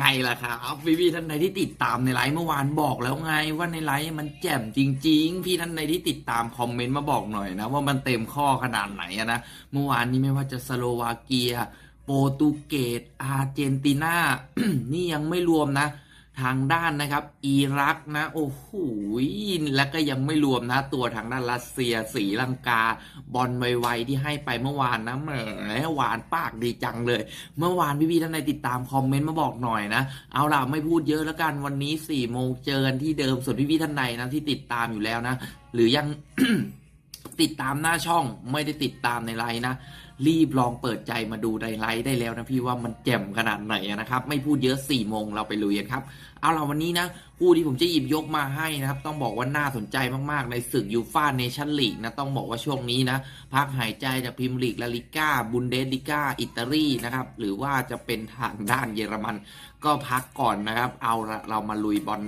ไงล่ะครับพี่พี่ท่านใดที่ติดตามในไลฟ์เมื่อวานบอกแล้วไงว่าในไลฟ์มันแจ่มจริง ๆ พี่ท่านใดที่ติดตามคอมเมนต์มาบอกหน่อยนะ ว่ามันเต็มข้อขนาดไหนนะเมื่อวานนี้ไม่ว่าจะสโลวาเกีย โปรตุเกสอาร์เจนตินานี่ยังไม่รวมนะ ทางด้านนะครับอิรักนะโอ้โหแล้วก็ยังไม่รวมนะ ตัวทางด้านรัสเซียสีลังกา บอลไวๆที่ให้ไปเมื่อวานนะแหมหวานปากดีจังเลย เมื่อวานพี่ๆท่านใดติดตามคอมเมนต์มาบอกหน่อยนะ เอาล่ะไม่พูดเยอะแล้วกันวันนี้4ี่โมงเจอกันที่เดิมส่วนพี่ๆท่านใดนะที่ติดตามอยู่แล้วนะ หรือยัง ติดตามหน้าช่องไม่ได้ติดตามในไลน์นะ รีบลองเปิดใจมาดูในไลฟ์ได้แล้วนะพี่ว่ามันแจ่มขนาดไหนนะครับ ไม่พูดเยอะ4ี่โมงเราไปลุยกันครับ เอาล่ะวันนี้นะคู่ที่ผมจะหยิบยกมาให้นะครับ ต้องบอกว่าน่าสนใจมากๆ ในศึกยูฟ่าเนชั่นลีกนะต้องบอกว่าช่วงนี้นะพักหายใจจากพรีเมียร์ลีกลาลิก้าบุนเดสลิก้าอิตาลีนะครับหรือว่าจะเป็นทางด้านเยอรมัน ก็พักก่อนนะครับ เอาละเรามาลุยบอล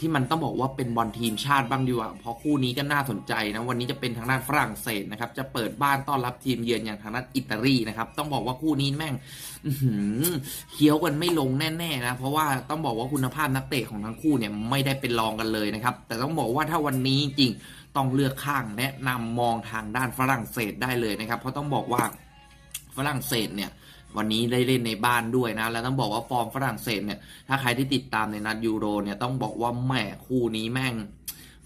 ที่มันต้องบอกว่าเป็นบอลทีมชาติบ้างดีกว่า เพราะคู่นี้ก็น่าสนใจนะ วันนี้จะเป็นทางด้านฝรั่งเศสนะครับ จะเปิดบ้านต้อนรับทีมเยือนอย่างทางด้านอิตาลีนะครับ ต้องบอกว่าคู่นี้แม่งเคี้ยวกันไม่ลงแน่ๆนะ เพราะว่าต้องบอกว่าคุณภาพนักเตะของทั้งคู่เนี่ยไม่ได้เป็นรองกันเลยนะครับ แต่ต้องบอกว่าถ้าวันนี้จริงต้องเลือกข้างแนะนำมองทางด้านฝรั่งเศสได้เลยนะครับ เพราะต้องบอกว่าฝรั่งเศสเนี่ย วันนี้ได้เล่นในบ้านด้วยนะ แล้วต้องบอกว่าฟอร์มฝรั่งเศสเนี่ย ถ้าใครที่ติดตามในนัดยูโรเนี่ยต้องบอกว่าแหมคู่นี้แม่ง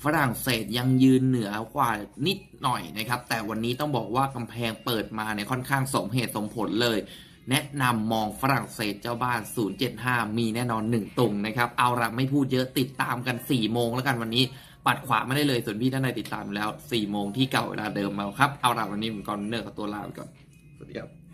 ฝรั่งเศสยังยืนเหนือกว่านิดหน่อยนะครับ แต่วันนี้ต้องบอกว่ากำแพงเปิดมาเนี่ยค่อนข้างสมเหตุสมผลเลย แนะนำมองฝรั่งเศสเจ้าบ้าน 075 มีแน่นอน 1 ตรงนะครับ เอาละไม่พูดเยอะติดตามกัน 4 โมงแล้วกันวันนี้ ปัดขวาไม่ได้เลยส่วนพี่ท่านใดติดตามแล้ว 4 โมงที่เก่าเวลาเดิมมาครับ เอาละวันนี้ผมก่อนเนอร์กับตัวลาไปก่อน สวัสดีครับ